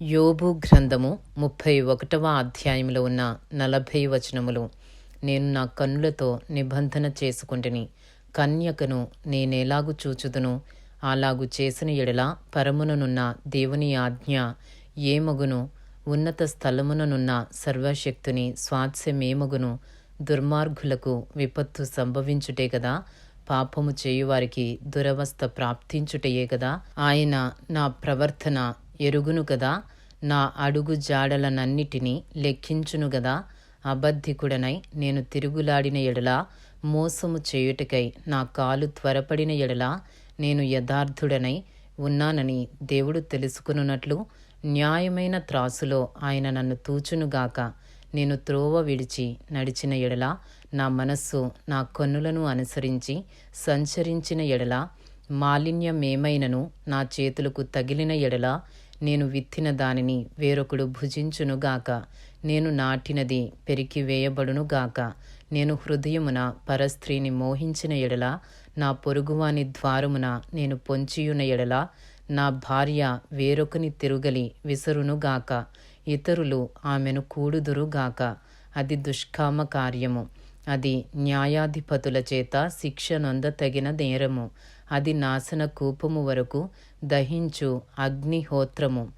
యోబు గ్రంథము ముప్పై ఒకటవ అధ్యాయంలో ఉన్న నలభై వచనములు. నేను నా కన్నులతో నిబంధన చేసుకుంటుని కన్యకను నేనేలాగు చూచుదును? అలాగు చేసిన ఎడల పరముననున్న దేవుని ఆజ్ఞ ఏమగును ఉన్నత స్థలముననున్న సర్వశక్తుని స్వాస్యమేమగును దుర్మార్గులకు విపత్తు సంభవించుటే కదా పాపము చేయువారికి దురవస్థ ప్రాప్తించుటయే కదా ఆయన నా ప్రవర్తన ఎరుగును గదా నా అడుగు జాడలనన్నిటినీ లెక్కించును గదా అబద్ధికుడనై నేను తిరుగులాడిన ఎడల మోసము చేయుటకై నా కాలు త్వరపడిన ఎడల నేను యథార్థుడనై ఉన్నానని దేవుడు తెలుసుకునున్నట్లు న్యాయమైన త్రాసులో ఆయన నన్ను తూచునుగాక నేను త్రోవ విడిచి నడిచిన ఎడల నా మనస్సు నా కన్నులను అనుసరించి సంచరించిన ఎడల మాలిన్యమేమైనను నా చేతులకు తగిలిన ఎడల నేను విత్తిన దానిని వేరొకడు భుజించునుగాక నేను నాటినది పెరికి వేయబడునుగాక నేను హృదయమున పరస్త్రీని మోహించిన ఎడల నా పొరుగువాని ద్వారమున నేను పొంచియున ఎడల నా భార్య వేరొకని తిరుగలి విసరునుగాక ఇతరులు ఆమెను కూడుదురుగాక అది దుష్కామ కార్యము. అది న్యాయాధిపతుల చేత శిక్ష నొందతగిన నేరము. అది నాశన కూపము వరకు దహించు అగ్నిహోత్రము.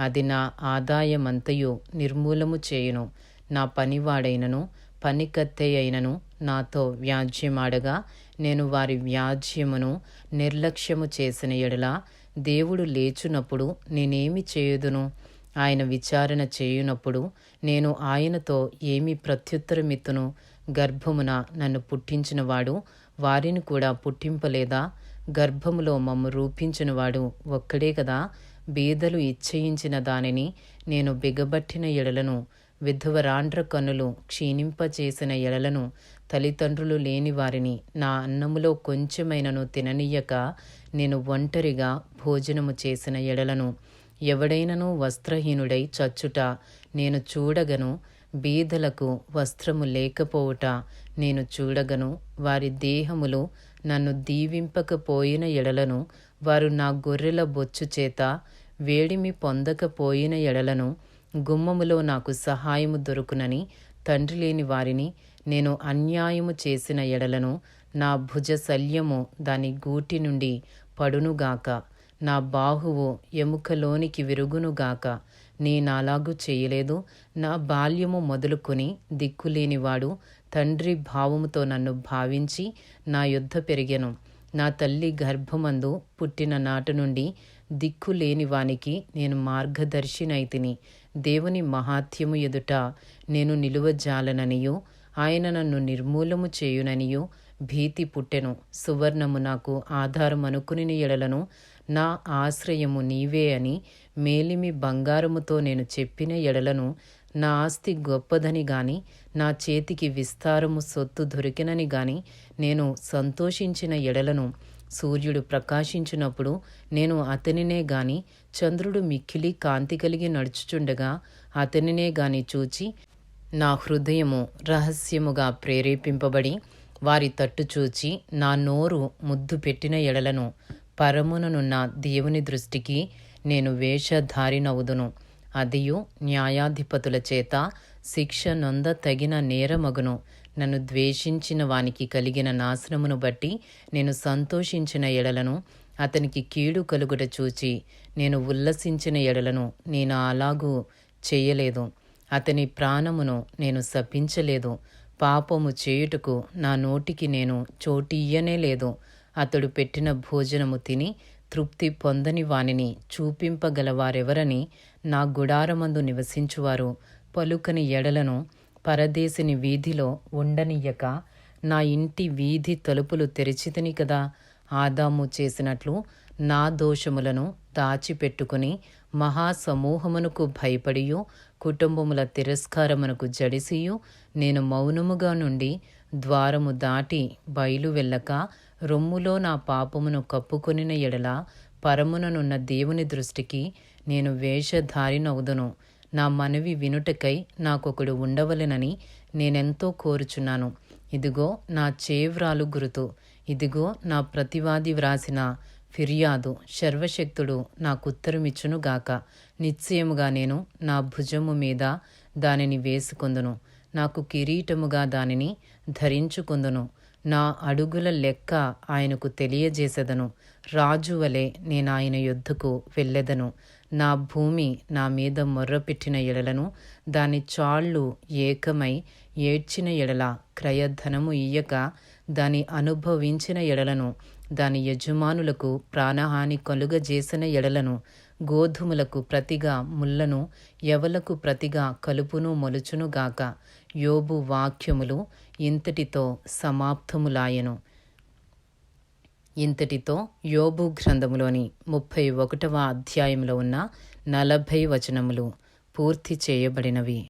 అది నా ఆదాయమంతయు నిర్మూలము చేయును. నా పనివాడైనను పనికత్తెయైనను నాతో వ్యాజ్యమాడగా నేను వారి వ్యాజ్యమును నిర్లక్ష్యము చేసిన ఎడల దేవుడు లేచునప్పుడు నేనేమి చేయుదును? ఆయన విచారణ చేయునప్పుడు నేను ఆయనతో ఏమి ప్రత్యుత్తరమిత్తును? గర్భమున నన్ను పుట్టించినవాడు వారిని కూడా పుట్టింపలేదా? గర్భములో మమ్ము రూపించినవాడు ఒక్కడే కదా. బీదలు ఇచ్చయించిన దానిని నేను బిగబట్టిన ఎడలను విధవరాండ్ర కన్నులు క్షీణింపచేసిన ఎడలను తల్లిదండ్రులు లేని వారిని నా అన్నములో కొంచెమైనను తిననీయక నేను ఒంటరిగా భోజనము చేసిన ఎడలను ఎవడైనను వస్త్రహీనుడై చచ్చుట నేను చూడగను బీదలకు వస్త్రము లేకపోవుట నేను చూడగను వారి దేహములు నన్ను దీవింపకపోయిన ఎడలను వారు నా గొర్రెల బొచ్చు చేత వేడిమి పొందకపోయిన ఎడలను గుమ్మములో నాకు సహాయము దొరుకునని తండ్రి లేని వారిని నేను అన్యాయము చేసిన ఎడలను నా భుజ శల్యము దాని గూటి నుండి పడునుగాక. నా బాహువు ఎముకలోనికి విరుగునుగాక. నేనాలాగు చేయలేదు. నా బాల్యము మొదలుకొని దిక్కులేనివాడు తండ్రి భావముతో నన్ను భావించి నా యుద్ధ పెరిగెను. నా తల్లి గర్భమందు పుట్టిన నాటి నుండి దిక్కు లేని వానికి నేను మార్గదర్శినైతిని. దేవుని మహాత్యము ఎదుట నేను నిలువజాలననియు ఆయన నన్ను నిర్మూలము చేయుననియు భీతి పుట్టెను. సువర్ణము నాకు ఆధారం అనుకుని ఎడలను నా ఆశ్రయము నీవే అని మేలిమి బంగారముతో నేను చెప్పిన ఎడలను నా ఆస్తి గొప్పదని గాని నా చేతికి విస్తారము సొత్తు దొరికినని గాని నేను సంతోషించిన ఎడలను సూర్యుడు ప్రకాశించినప్పుడు నేను అతనినే గాని చంద్రుడు మిక్కిలి కాంతి కలిగి నడుచుచుండగా అతనినే గాని చూచి నా హృదయము రహస్యముగా ప్రేరేపింపబడి వారి తట్టు చూచి నా నోరు ముద్దు పెట్టిన ఎడలను పరముననున్న దేవుని దృష్టికి నేను వేషధారినవుదును అదియు న్యాయాధిపతుల చేత శిక్ష నొంద తగిన నేరమగును. నన్ను ద్వేషించిన వానికి కలిగిన నాశనమును బట్టి నేను సంతోషించిన ఎడలను అతనికి కీడు కలుగుట చూచి నేను ఉల్లసించిన ఎడలను నేను అలాగూ చేయలేదు. అతని ప్రాణమును నేను శపించలేదు. పాపము చేయుటకు నా నోటికి నేను చోటియ్యనే లేదు. అతడు పెట్టిన భోజనము తిని తృప్తి పొందని వానిని చూపింపగలవారెవరని నా గుడారమందు నివసించువారు. పలుకని ఎడలను పరదేశిని వీధిలో ఉండనియ్యక నా ఇంటి వీధి తలుపులు తెరిచితిని కదా. ఆదాము చేసినట్లు నా దోషములను దాచిపెట్టుకుని మహాసమూహమునకు భయపడియు కుటుంబముల తిరస్కారమునకు జడిసియు నేను మౌనముగా నుండి ద్వారము దాటి బయలు వెళ్ళక రొమ్ములో నా పాపమును కప్పుకొనిన ఎడల పరముననున్న దేవుని దృష్టికి నేను వేషధారినవుదును నా మనవి వినుటకై నాకొకడు ఉండవలెనని నేనెంతో కోరుచున్నాను. ఇదిగో నా చేవ్రాలు గురుతు. ఇదిగో నా ప్రతివాది వ్రాసిన ఫిర్యాదు సర్వశక్తుడు నాకుత్తరమిచ్చునుగాక. నిశ్చయముగా నేను నా భుజము మీద దానిని వేసుకొందును. నాకు కిరీటముగా దానిని ధరించుకొందును. నా అడుగుల లెక్క ఆయనకు తెలియజేసెదను. రాజు వలె నేను ఆయన యుద్ధకు వెళ్ళెదను. నా భూమి నా మీద మొర్రపెట్టిన ఎడలను దాని చాళ్ళు ఏకమై ఏడ్చిన ఎడల క్రయధనము ఇయ్యక దాని అనుభవించిన ఎడలను దాని యజమానులకు ప్రాణహాని కలుగజేసిన ఎడలను గోధుమలకు ప్రతిగా ముళ్ళను ఎవలకు ప్రతిగా కలుపును మొలుచునుగాక యోబు వాక్యములు ఇంతటితో సమాప్తములాయను. ఇంతటితో యోబు గ్రంథములోని ముప్పై ఒకటవ అధ్యాయంలో ఉన్న నలభై వచనములు పూర్తి చేయబడినవి.